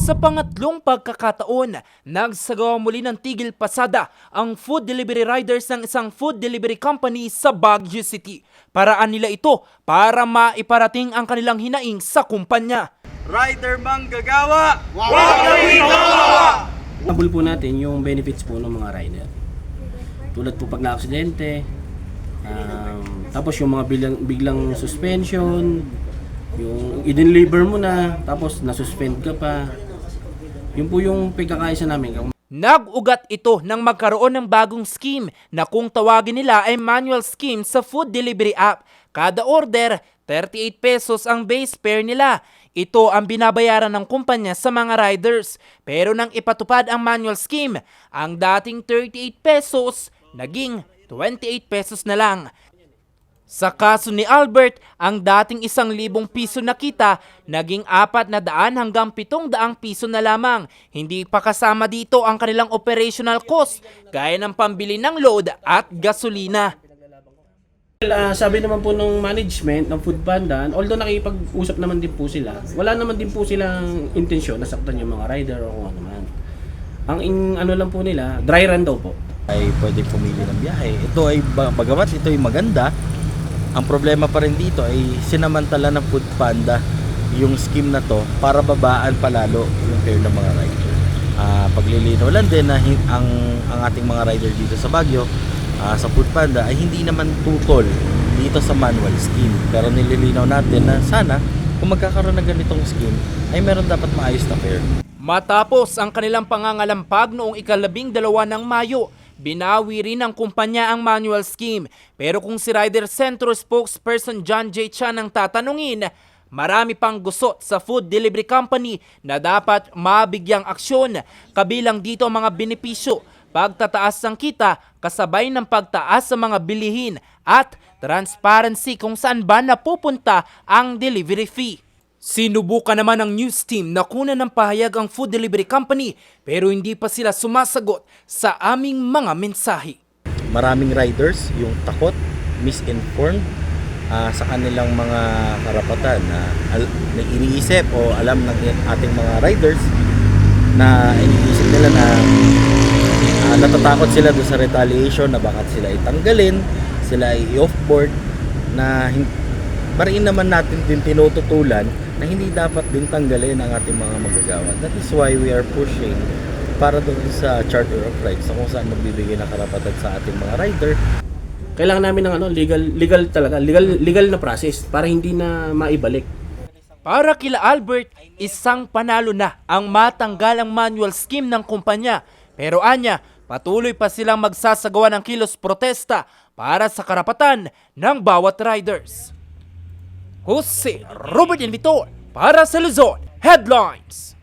Sa pangatlong pagkakataon, nagsagawa muli ng tigil pasada ang food delivery riders ng isang food delivery company sa Baguio City. Paraan nila ito para maiparating ang kanilang hinaing sa kumpanya. Rider Manggagawa! Habol po natin yung benefits po ng mga rider. Tulad po pag na-aksidente, um, tapos yung mga biglang, biglang suspension, yung i-deliver mo na, tapos na-suspend ka pa. Yun po yung pagkakaisa namin. Nag-ugat ito nang magkaroon ng bagong scheme na kung tawagin nila ay manual scheme sa food delivery app. Kada order, 38 pesos ang base fare nila. Ito ang binabayaran ng kumpanya sa mga riders. Pero nang ipatupad ang manual scheme, ang dating 38 pesos naging 28 pesos na lang. Sa kaso ni Albert, ang dating isang libong piso na kita, naging apat na daan hanggang pitong daang piso na lamang. Hindi pa kasama dito ang kanilang operational cost, gaya ng pambili ng load at gasolina. Well, ah, sabi naman po ng management ng Food Panda, although nakipag-usap naman din po sila, wala naman din po silang intensyon na saktan yung mga rider o kung ano man. Ang in- ano lang po nila, dry run daw po. ay pwede pumili ng biyahe. Ito ay ba- bagamat ito ay maganda, ang problema pa rin dito ay sinamantala ng Food Panda yung scheme na to para babaan palalo yung fare ng mga rider. Ah, paglilinaw lang din na ang ang ating mga rider dito sa Baguio ah, sa Food Panda ay hindi naman tutol dito sa manual scheme. Pero nililinaw natin na sana kung magkakaroon ng ganitong scheme ay meron dapat maayos na fare. Matapos ang kanilang pangangalampag noong ikalabing dalawa ng Mayo, binawi rin ng kumpanya ang manual scheme. Pero kung si Rider Centro spokesperson John J. Chan ang tatanungin, marami pang gusot sa food delivery company na dapat mabigyang aksyon. Kabilang dito ang mga benepisyo, pagtataas ng kita kasabay ng pagtaas sa mga bilihin at transparency kung saan ba napupunta ang delivery fee. Sinubukan naman ng news team na kunan ng pahayag ang food delivery company pero hindi pa sila sumasagot sa aming mga mensahe. maraming riders yung takot, misinformed ah, sa kanilang mga karapatan na, al- na iniisip o alam ng ating mga riders na iniisip nila na ah, natatakot sila doon sa retaliation na bakit sila itanggalin, sila ay off-board na hin- pa naman natin din tinututulan na hindi dapat din tanggalin ang ating mga magagawa. That is why we are pushing para doon sa Charter of Rights sa kung saan magbibigay ng karapatan sa ating mga rider Kailangan namin ng ano, legal legal talaga, legal legal na process para hindi na maibalik. Para kila Albert, isang panalo na ang matanggal ang manual scheme ng kumpanya. Pero anya, patuloy pa silang magsasagawa ng kilos protesta para sa karapatan ng bawat riders. Jose Robert Invitor para sa Luzon Headlines.